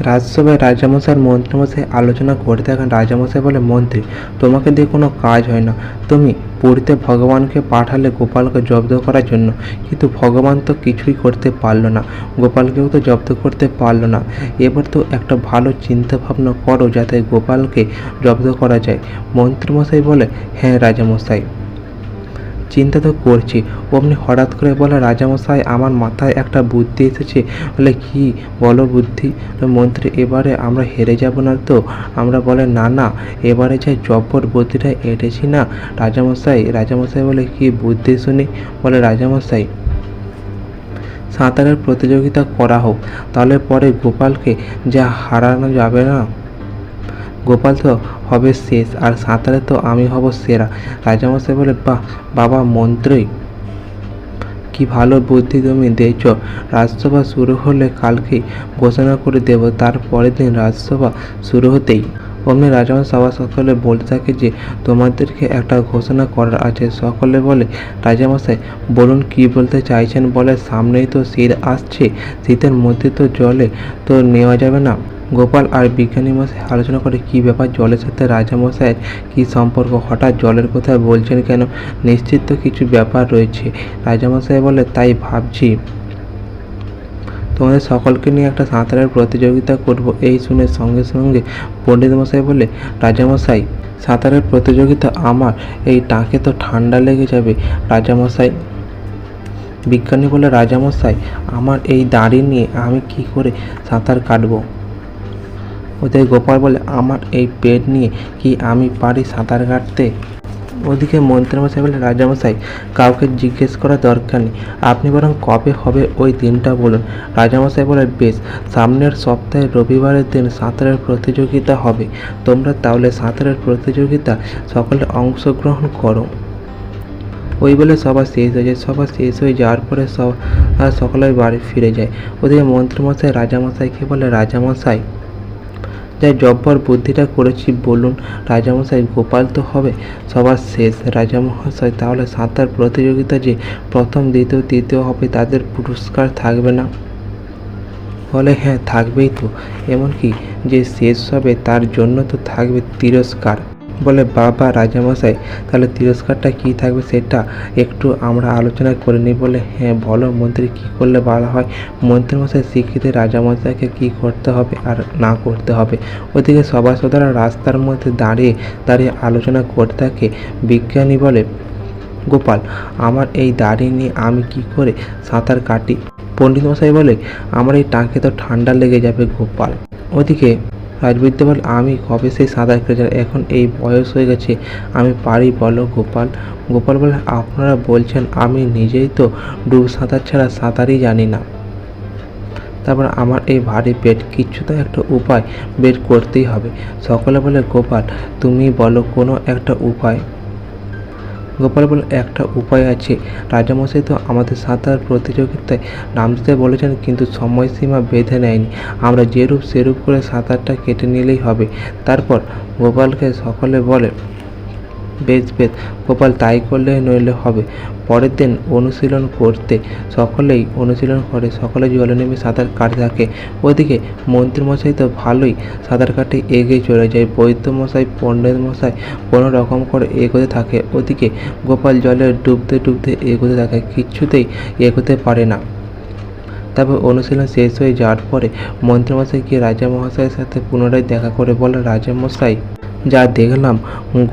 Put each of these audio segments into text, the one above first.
রাজসভায় রাজামশাই মন্ত্রীমশাই আলোচনা করতে থাকেন। রাজামশাই বলে, মন্ত্রী, তোমাকে দিয়ে কোনো কাজ হয় না। তুমি পুরীতে ভগবানকে পাঠালে গোপালকে জব্দ করার জন্য। কিন্তু ভগবান তো কিছুই করতে পারল না। গোপালকেও তো জব্দ করতে পারল না। এবার তো একটা ভালো চিন্তা ভাবনা করো যাতে গোপালকে জব্দ করা যায়। মন্ত্রীমশাই বলে হ্যাঁ রাজামশাই। চিন্তা তো করছি। অমনি হঠাৎ করে বলে, রাজামশাই, আমার মাথায় একটা বুদ্ধি এসেছে। বলে, কি বলো বুদ্ধি? মন্ত্রী, এবারে আমরা হেরে যাব না তো? আমরা বলে, না না, এবারে যে জব্বর বুদ্ধিটা এঁটেছি না। রাজামশাই রাজামশাই বলে, কি বুদ্ধি শুনি? বলে, রাজামশাই, সাঁতারের প্রতিযোগিতা করা হোক, তাহলে পরে গোপালকে যা হারানো যাবে না? গোপাল তো হবে শেষ, আর সাঁতারে তো আমি হব সেরা। রাজামশাই বলে, বাহ, বাবা মন্ত্রী, কি ভালো বুদ্ধি তুমি দিয়েছ। রাজসভা শুরু হলে কালকে ঘোষণা করে দেব তারপরের দিন রাজসভা শুরু হতেই অমনি রাজামশাই সভা সকলে বলতে থাকে যে, তোমাদেরকে একটা ঘোষণা করার আছে। সকলে বলে, রাজামশাই, বলুন কি বলতে চাইছেন বলে সামনেই তো শীত আসছে। শীতের মধ্যে তো জলে তো নেওয়া যাবে না। গোপাল আর বিজ্ঞানী মশাই আলোচনা করে, কি ব্যাপার জলের সাথে রাজামশাইয়ের কি সম্পর্ক? হঠাৎ জলের কথা বলছেন কেন? নিশ্চিত তো কিছু ব্যাপার রয়েছে। রাজামশাই বলে, তাই ভাবছি। তোমাদের সকলকে নিয়ে একটা সাঁতারের প্রতিযোগিতা করব। এই শুনে সঙ্গে সঙ্গে পণ্ডিত মশাই বলে রাজামশাই, সাঁতারের প্রতিযোগিতা আমার। এই টাকে তো ঠান্ডা লেগে যাবে। রাজামশাই বিজ্ঞানী বলে রাজামশাই, আমার এই দাড়ি নিয়ে আমি কি করে সাঁতার কাটবো? ওদের গোপাল বলে আমার এই পেট নিয়ে কি আমি পারি সাঁতার কাটতে? ওদিকে মন্ত্রীমশাই বলে রাজামশাই কাউকে জিজ্ঞেস করার দরকার নেই। আপনি বরং কবে হবে ওই দিনটা বলুন। রাজামশাই বলে, বেশ, সামনের সপ্তাহে রবিবারের দিন সাঁতারের প্রতিযোগিতা হবে। তোমরা তাহলে সাঁতারের প্রতিযোগিতা সকলে অংশগ্রহণ করো। ওই বলে সবার শেষ হয়ে যায়। সবার শেষ হয়ে যাওয়ার পরে সব সকলে বাড়ি ফিরে যায়। ওদিকে মন্ত্রীমশাই রাজামশাইকে বলে রাজামশাই যা জব্বর বুদ্ধিটা করেছি বলুন, রাজামশাই, গোপাল তো হবে। সবার শেষ। রাজামহাশয়, তাহলে সাঁতার প্রতিযোগিতা যে প্রথম, দ্বিতীয়, তৃতীয় হবে, তাদের পুরস্কার থাকবে না। বলে হ্যাঁ থাকবেই তো। এমনকি যে শেষ হবে, তার জন্য তো থাকবে তিরস্কার। বলে, বাবা রাজামশাই, তাহলে তিরস্কারটা কী থাকবে সেটা একটু আমরা আলোচনা করে নিই। বলে হ্যাঁ বলো, মন্ত্রী কী করলে ভালো হয়? মন্ত্রীমশাই, শিক্ষিত রাজামশাইকে কী করতে হবে আর না করতে হবে? ওদিকে সভাসদরা রাস্তার মধ্যে দাঁড়িয়ে দাঁড়িয়ে আলোচনা করতে থাকে। বিজ্ঞানী বলে, গোপাল, আমার এই দাড়ি নিয়ে আমি কি করে সাঁতার কাটি? পণ্ডিত মশাই বলে, আমার এই টাকে তো ঠান্ডা লেগে যাবে গোপাল। ওদিকে রাজবিদ্য বল আমি কবে সেই সাঁতার কেটেছি এখন এই বয়স হয়ে গেছে, আমি পারি বলো গোপাল। গোপাল বলে, আপনারা বলছেন আমি নিজেই তো ডুব সাঁতার ছাড়া সাঁতারই জানি না। তারপর আমার এই ভারী পেট কিচ্ছু তো একটা উপায় বের করতেই হবে। সকলে বলে, গোপাল, তুমি বলো কোনো একটা উপায়। গোপাল বলে, একটা উপায় আছে। রাজামশাই তো আমাদের সাঁতার প্রতিযোগিতায় নাম দিতে বলেছেন, কিন্তু সময়সীমা বেঁধে নেয়নি। আমরা যেরূপ সেরূপ করে সাঁতারটা কেটে নিলেই হবে। তারপর গোপালকে সকলে বলে বেশ বেশ। গোপাল তাই করলে নইলে হবে। পরের দিন অনুশীলন করতে সকলেই অনুশীলন করে, সকলে জলে নেমে সাঁতার কাটতে থাকে ওদিকে মন্ত্রীমশাই তো ভালোই সাঁতার কাটে এগিয়ে চলে যায়। বৈদ্যমশাই পণ্ডিত মশাই কোনো রকম করে এগোতে থাকে। ওদিকে গোপাল জলে ডুবতে ডুবতে এগোতে থাকে, কিছুতেই এগোতে পারে না। তারপর অনুশীলন শেষ হয়ে যাওয়ার পরে মন্ত্রীমশাই গিয়ে রাজা মহাশয়ের সাথে পুনরায় দেখা করে বলে, রাজামশাই যা দেখলাম,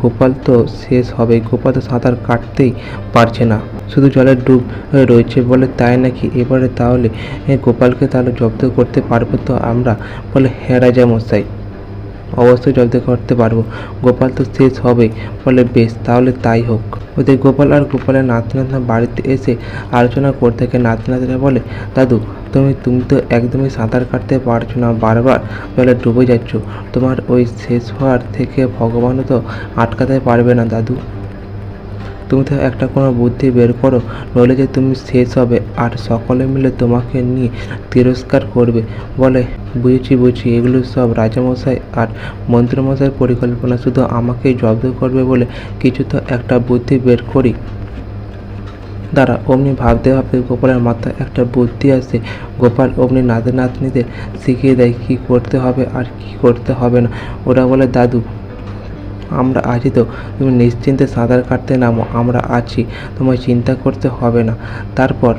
গোপাল তো শেষ হবে। গোপাল তো সাঁতার কাটতেই পারছে না। শুধু জলের ডুব রয়েছে বলে তাই নাকি এবারে তাহলে গোপালকে তাহলে জব্দ করতে পারব তো আমরা বলে হ্যাঁ রাজা মশাই। অবশ্যই জব্দ করতে পারব। গোপাল তো শেষ হবে বলে বেশ, তাহলে তাই হোক। ওদের গোপাল আর গোপালের নাতি নাতনা বাড়িতে এসে আলোচনা করতে থাকে নাতি বলে, দাদু, তুমি তুমি তো একদমই সাঁতার কাটতে পারছ না, বারবার জলে ডুবে যাচ্ছ। তোমার ওই শেষ হওয়ার থেকে ভগবানও তো আটকাতে পারবে না, দাদু। তুমি তো একটা কোনো বুদ্ধি বের করো, নইলে যে তুমি শেষ হবে। আর সকলে মিলে তোমাকে নিয়ে তিরস্কার করবে। বলে, বুঝেছি বুঝি এগুলো সব রাজামশাই আর মন্ত্রীমশাইয়ের পরিকল্পনা। শুধু আমাকেই জব্দ করবে বলে কিছু তো একটা বুদ্ধি বের করি। দ্বারা অমনি ভাবতে ভাবতে গোপালের মাথায় একটা বুদ্ধি আসে। গোপাল অমনি নাতি নাতনিদের শিখিয়ে দেয় কী করতে হবে আর কী করতে হবে না। ওরা বলে, দাদু আমরা আছি তো। তুমি নিশ্চিন্তে সাঁতার কাটতে নামো, আমরা আছি। তোমায় চিন্তা করতে হবে না। তারপর